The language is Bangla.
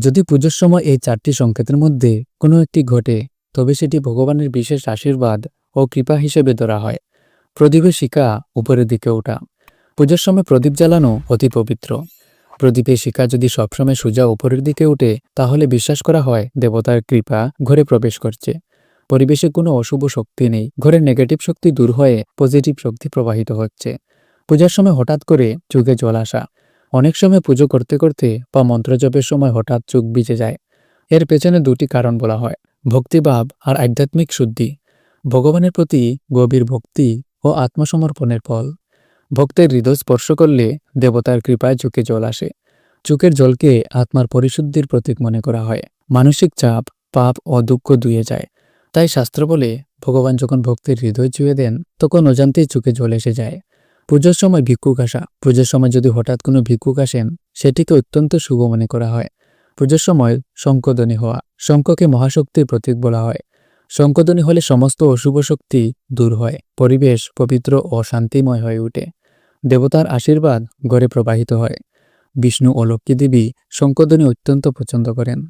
যদি পুজোর সময় এই চারটি সংকেতের মধ্যে কোনো একটি ঘটে, তবে সেটি ভগবানের বিশেষ আশীর্বাদ ও কৃপা হিসেবে ধরা হয়। প্রদীপের শিকা উপরের দিকে ওঠা। পুজোর সময় প্রদীপ জ্বালানো অতি পবিত্র। প্রদীপের শিকা যদি সবসময় সোজা উপরের দিকে ওঠে, তাহলে বিশ্বাস করা হয় দেবতার কৃপা ঘরে প্রবেশ করছে। পরিবেশে কোনো অশুভ শক্তি নেই। ঘরের নেগেটিভ শক্তি দূর হয়ে পজিটিভ শক্তি প্রবাহিত হচ্ছে। পূজার সময় হঠাৎ করে চোখে জল আসা। অনেক সময় পুজো করতে করতে বা মন্ত্রজপের সময় হঠাৎ চোখ ভিজে যায়। এর পেছনে দুটি কারণ বলা হয়, ভক্তিভাব আর আধ্যাত্মিক শুদ্ধি। ভগবানের প্রতি গভীর ভক্তি ও আত্মসমর্পণের ফল। ভক্তের হৃদয় স্পর্শ করলে দেবতার কৃপায় চোখে জল আসে। চোখের জলকে আত্মার পরিশুদ্ধির প্রতীক মনে করা হয়। মানসিক চাপ, পাপ ও দুঃখ দুয়ে যায়। তাই শাস্ত্র বলে, ভগবান যখন ভক্তের হৃদয় ছুঁয়ে দেন, তখন অজান্তেই চোখে জল এসে যায়। পুজোর সময় ভিক্ষুক আসা। পুজোর সময় যদি হঠাৎ কোনো ভিক্ষুক আসেন, সেটিকে অত্যন্ত শুভ মনে করা হয়। পুজোর সময় শঙ্কধ্বনি হওয়া। শঙ্ককে মহাশক্তির প্রতীক বলা হয়। শঙ্কধ্বনি হলে সমস্ত অশুভ শক্তি দূর হয়। পরিবেশ পবিত্র ও শান্তিময় হয়ে ওঠে। দেবতার আশীর্বাদ গড়ে প্রবাহিত হয়। বিষ্ণু ও লক্ষ্মী দেবী শঙ্কধ্বনি অত্যন্ত পছন্দ করেন।